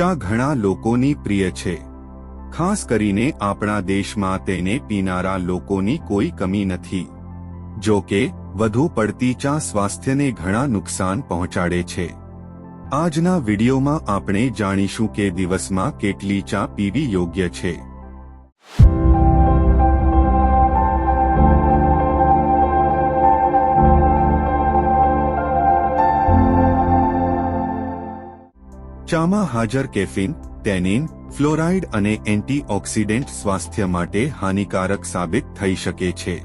ચા ઘણા લોકોની પ્રિય છે. ખાસ કરીને આપણા દેશમાં તેને પીનારા લોકોની કોઈ કમી નથી. જો કે, વધુ પડતી ચા સ્વાસ્થ્યને ઘણા નુકસાન પહોંચાડે છે. આજના વિડીયોમાં આપણે જાણીશું કે દિવસમાં કેટલી ચા પીવી યોગ્ય છે. ચામાં હાજર કેફીન, ટેનિન, ફ્લોરાઇડ અને એન્ટીઓક્સિડન્ટ સ્વાસ્થ્ય માટે હાનિકારક સાબિત થઈ શકે છે.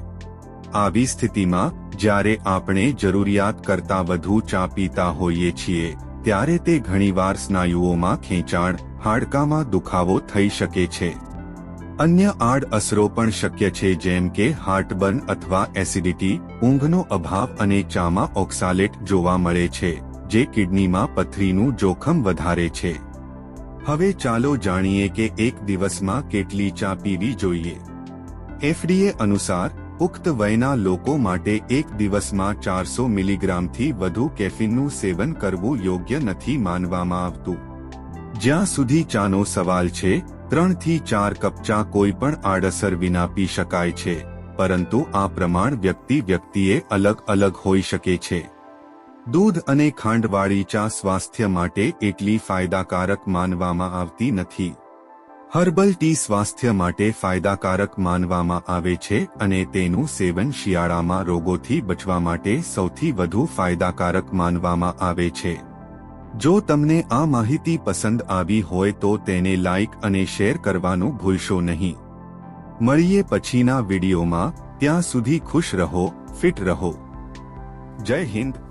આવી સ્થિતિમાં, જ્યારે આપણે જરૂરિયાત કરતાં વધુ ચા પીતા હોઈએ છીએ, ત્યારે તે ઘણીવાર સ્નાયુઓમાં ખેંચાણ, હાડકામાં દુખાવો થઈ શકે છે. અન્ય આડ અસરો પણ શક્ય છે જેમ કે હાર્ટબર્ન અથવા એસિડિટી, ઊંઘનો અભાવ અને ચામાં ઓક્સાલેટ જોવા મળે છે. જે કિડનીમાં પથરીનું જોખમ વધારે છે. હવે ચાલો જાણીએ કે એક દિવસમાં કેટલી ચા પીવી જોઈએ. એફડીએ અનુસાર, પુખ્ત વયના લોકો માટે એક દિવસમાં ચારસો મિલીગ્રામથી વધુ કેફીનનું સેવન કરવું યોગ્ય નથી માનવામાં આવતું. જ્યાં સુધી ચાનો સવાલ છે, ત્રણથી ચાર કપ ચા કોઈ પણ આડઅસર વિના પી શકાય છે, પરંતુ આ પ્રમાણ વ્યક્તિ વ્યક્તિએ અલગ અલગ હોઈ શકે છે. દૂધ અને ખાંડવાળી ચા સ્વાસ્થ્ય માટે એટલી ફાયદાકારક માનવામાં આવતી નથી. હર્બલ ટી સ્વાસ્થ્ય માટે ફાયદાકારક માનવામાં આવે છે અને તેનું સેવન શિયાળામાં રોગોથી બચવા માટે સૌથી વધુ ફાયદાકારક માનવામાં આવે છે. જો તમને આ માહિતી પસંદ આવી હોય તો તેને લાઇક અને શેર કરવાનું ભૂલશો નહીં. મળીએ પછીના વિડીયોમાં, ત્યાં સુધી ખુશ રહો, ફિટ રહો. જય હિન્દ.